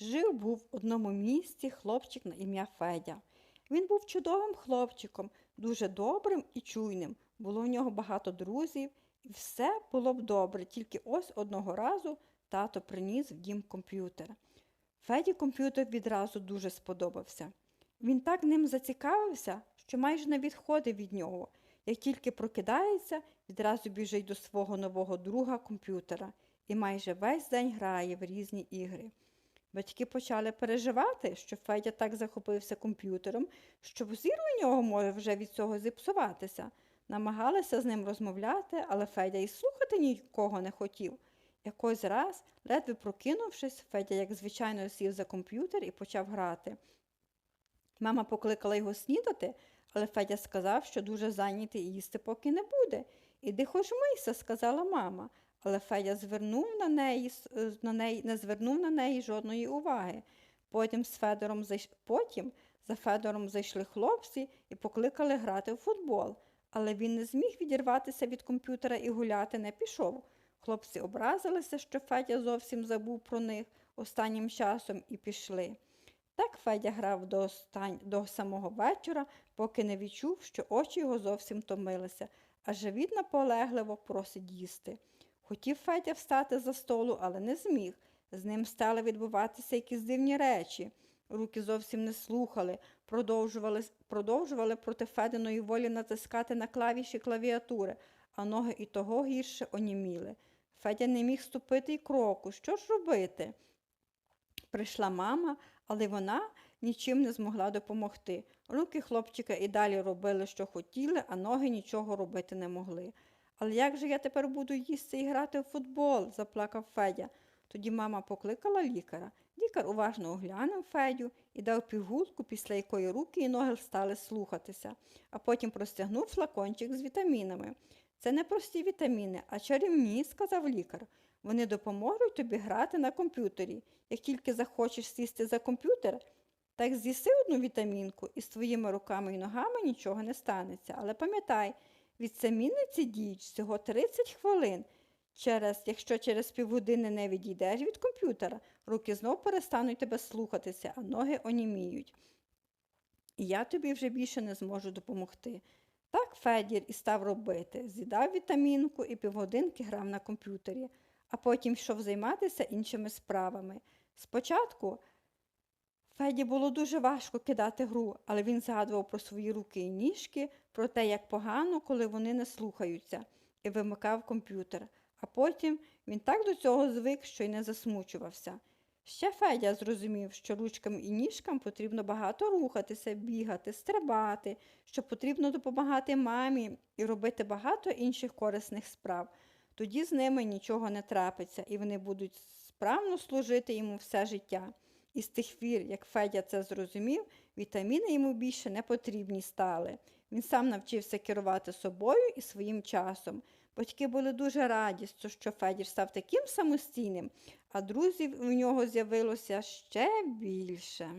Жив був в одному місті хлопчик на ім'я Федя. Він був чудовим хлопчиком, дуже добрим і чуйним. Було в нього багато друзів, і все було б добре, тільки ось одного разу тато приніс в дім комп'ютер. Феді комп'ютер відразу дуже сподобався. Він так ним зацікавився, що майже не відходив від нього. Як тільки прокидається, відразу біжить до свого нового друга комп'ютера і майже весь день грає в різні ігри. Батьки почали переживати, що Федя так захопився комп'ютером, що зір у нього може вже від цього зіпсуватися. Намагалися з ним розмовляти, але Федя і слухати нікого не хотів. Якось раз, ледве прокинувшись, Федя, як звичайно, сів за комп'ютер і почав грати. Мама покликала його снідати, але Федя сказав, що дуже зайнятий і їсти поки не буде. Іди хоч мийся, сказала мама. Але Федя звернув на неї, е, на неї, не звернув на неї жодної уваги. Потім, з Федором зайш... Потім за Федором зайшли хлопці і покликали грати в футбол. Але він не зміг відірватися від комп'ютера і гуляти не пішов. Хлопці образилися, що Федя зовсім забув про них останнім часом і пішли. Так Федя грав до, остань... до самого вечора, поки не відчув, що очі його зовсім томилися, а живіт наполегливо просить їсти. Хотів Федя встати за столу, але не зміг. З ним стали відбуватися якісь дивні речі. Руки зовсім не слухали, продовжували, продовжували проти Фединої волі натискати на клавіші клавіатури, а ноги і того гірше оніміли. Федя не міг ступити й кроку. Що ж робити? Прийшла мама, але вона нічим не змогла допомогти. Руки хлопчика і далі робили, що хотіли, а ноги нічого робити не могли. Але як же я тепер буду їсти і грати в футбол? заплакав Федя. Тоді мама покликала лікаря. Лікар уважно оглянув Федю і дав пігулку, після якої руки і ноги стали слухатися, а потім простягнув флакончик з вітамінами. Це не прості вітаміни, а чарівні, сказав лікар. Вони допоможуть тобі грати на комп'ютері. Як тільки захочеш сісти за комп'ютер, так з'їси одну вітамінку і з твоїми руками і ногами нічого не станеться. Але пам'ятай, вітаміни ці діють всього 30 хвилин. Через, якщо через півгодини не відійдеш від комп'ютера, руки знов перестануть тебе слухатися, а ноги оніміють. І я тобі вже більше не зможу допомогти. Так Федір і став робити. З'їдав вітамінку і півгодинки грав на комп'ютері, а потім йшов займатися іншими справами. Спочатку Феді було дуже важко кидати гру, але він згадував про свої руки і ніжки, про те, як погано, коли вони не слухаються, і вимикав комп'ютер. А потім він так до цього звик, що й не засмучувався. Ще Федя зрозумів, що ручкам і ніжкам потрібно багато рухатися, бігати, стрибати, що потрібно допомагати мамі і робити багато інших корисних справ. Тоді з ними нічого не трапиться, і вони будуть справно служити йому все життя. І з тих пір, як Федя це зрозумів, вітаміни йому більше не потрібні стали. Він сам навчився керувати собою і своїм часом. Батьки були дуже раді, що Федір став таким самостійним, а друзів у нього з'явилося ще більше.